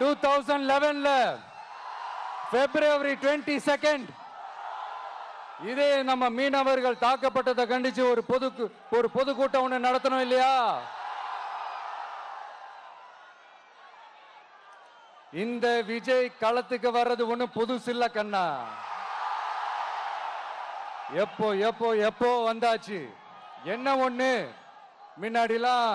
Two thousand லெவன்ல February twenty second இதே நம்ம மீனவர்கள் தாக்கப்பட்டதை கண்டிச்சு ஒரு பொது ஒரு பொதுக்கூட்டம் ஒன்று நடத்தணும் இல்லையா? இந்த விஜய் களத்துக்கு வர்றது ஒண்ணு புதுசு இல்ல கண்ணா. எப்போ எப்போ எப்போ வந்தாச்சு? என்ன ஒண்ணு? முன்னாடிலாம்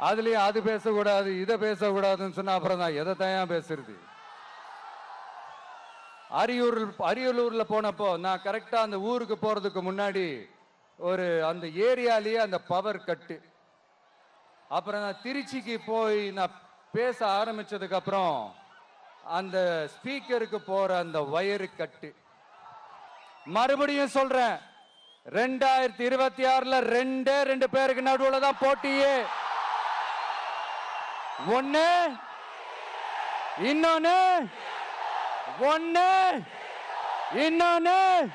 அதுலயும் அது பேசக்கூடாது இதை பேசக்கூடாதுன்னு சொன்னா அப்புறம் நான் எதை தான் பேசுறது? அரியூர் அரியலூர்ல போனப்போ நான் கரெக்டா அந்த ஊருக்கு போறதுக்கு முன்னாடி ஒரு அந்த ஏரியாலேயே அந்த பவர் கட்டு அப்புறம் நான் திருச்சிக்கு போய் நான் பேச ஆரம்பிச்சதுக்கு அப்புறம் அந்த ஸ்பீக்கருக்கு போற அந்த வயரு கட்டு மறுபடியும் சொல்றேன் ரெண்டாயிரத்தி இருபத்தி ஆறுல ரெண்டே ரெண்டு பேருக்கு நடுவில் தான் போட்டியே. ஒன்று இன்னொன்னு. ஒன்று இன்னொன்னு.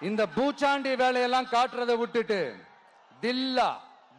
இந்த பூச்சாண்டி வேலையெல்லாம் காட்டுறதை விட்டுட்டு தில்லா.